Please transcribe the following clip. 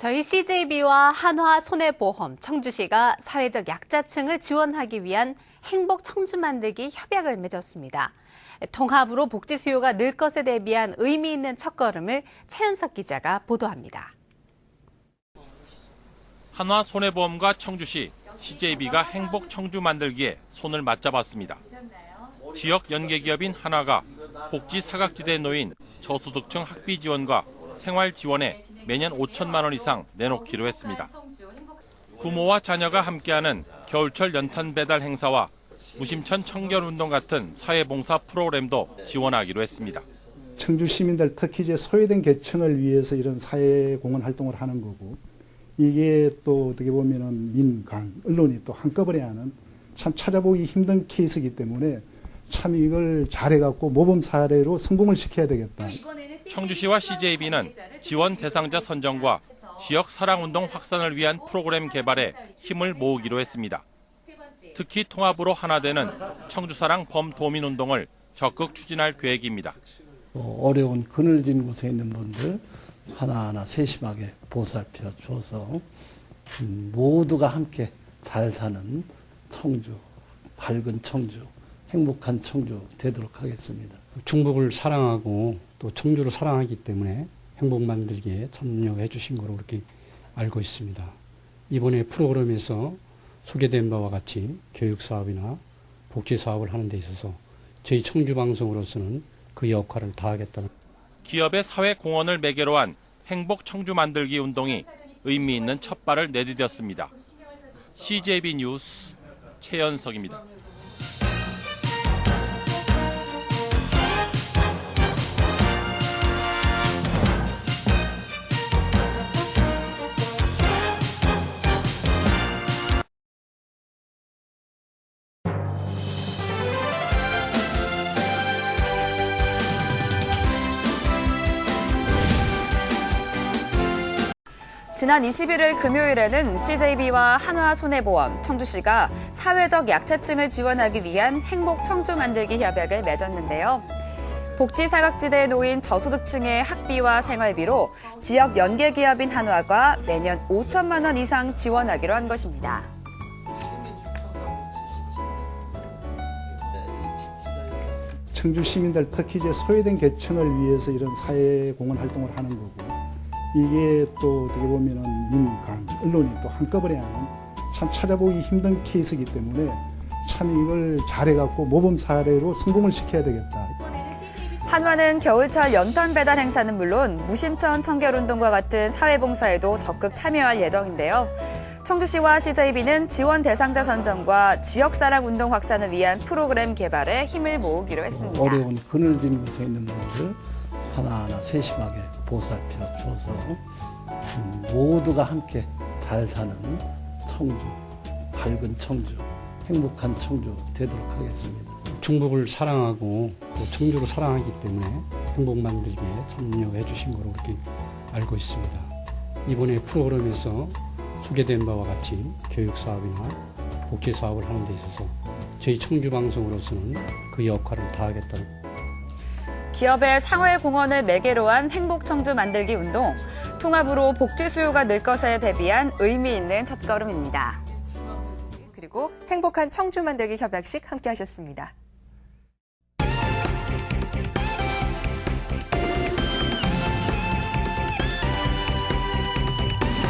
저희 CJB와 한화 손해보험 청주시가 사회적 약자층을 지원하기 위한 행복 청주 만들기 협약을 맺었습니다. 통합으로 복지 수요가 늘 것에 대비한 의미 있는 첫걸음을 차현석 기자가 보도합니다. 한화 손해보험과 청주시, CJB가 행복 청주 만들기에 손을 맞잡았습니다. 지역 연계기업인 한화가 복지 사각지대에 놓인 저소득층 학비 지원과 생활 지원에 매년 5천만 원 이상 내놓기로 했습니다. 부모와 자녀가 함께하는 겨울철 연탄 배달 행사와 무심천 청결운동 같은 사회봉사 프로그램도 지원하기로 했습니다. 청주 시민들 특히 이제 소외된 계층을 위해서 이런 사회공헌 활동을 하는 거고 이게 또 어떻게 보면은 민간 언론이 또 한꺼번에 하는 참 찾아보기 힘든 케이스이기 때문에 참 이걸 잘해갖고 모범 사례로 성공을 시켜야 되겠다. 청주시와 CJB는 지원 대상자 선정과 지역 사랑운동 확산을 위한 프로그램 개발에 힘을 모으기로 했습니다. 특히 통합으로 하나 되는 청주사랑 범도민운동을 적극 추진할 계획입니다. 어, 어려운 그늘진 곳에 있는 분들 하나하나 세심하게 보살펴 줘서 음, 모두가 함께 잘 사는 청주, 밝은 청주, 행복한 청주 되도록 하겠습니다. 중북을 사랑하고 또 청주를 사랑하기 때문에 행복 만들기에 참여해 주신 거로 그렇게 알고 있습니다. 이번에 프로그램에서 소개된 바와 같이 교육 사업이나 복지 사업을 하는 데 있어서 저희 청주 방송으로서는 그 역할을 다하겠다는 기업의 사회 공헌을 매개로 한 행복 청주 만들기 운동이 의미 있는 첫 발을 내디뎠습니다. CJB 뉴스 최연석입니다. 지난 21일 금요일에는 CJB와 한화손해보험, 청주시가 사회적 약체층을 지원하기 위한 행복 청주 만들기 협약을 맺었는데요. 복지 사각지대에 놓인 저소득층의 학비와 생활비로 지역 연계 기업인 한화가 매년 5천만 원 이상 지원하기로 한 것입니다. 청주 시민들 특히 이제 소외된 계층을 위해서 이런 사회 공헌 활동을 하는 거고 이게 또 어떻게 보면은 민간 언론이 또 한꺼번에 하는 참 찾아보기 힘든 케이스이기 때문에 참 이걸 잘해갖고 모범 사례로 성공을 시켜야 되겠다. 한화는 겨울철 연탄 배달 행사는 물론 무심천 청결운동과 같은 사회봉사에도 적극 참여할 예정인데요. 청주시와 CJB는 지원 대상자 선정과 지역사랑 운동 확산을 위한 프로그램 개발에 힘을 모으기로 했습니다. 어려운 그늘진 곳에 있는 분들 하나하나 세심하게 보살펴 줘서 음, 모두가 함께 잘 사는 청주, 밝은 청주, 행복한 청주 되도록 하겠습니다. 중북을 사랑하고 또 청주를 사랑하기 때문에 행복 만들기에 참여해 주신 거로 그렇게 알고 있습니다. 이번에 프로그램에서 소개된 바와 같이 교육 사업이나 복지 사업을 하는 데 있어서 저희 청주 방송으로서는 그 역할을 다하겠다는 기업의 상회 공헌을 매개로 한 행복 청주 만들기 운동, 통합으로 복지 수요가 늘 것에 대비한 의미 있는 첫걸음입니다. 그리고 행복한 청주 만들기 협약식 함께 하셨습니다.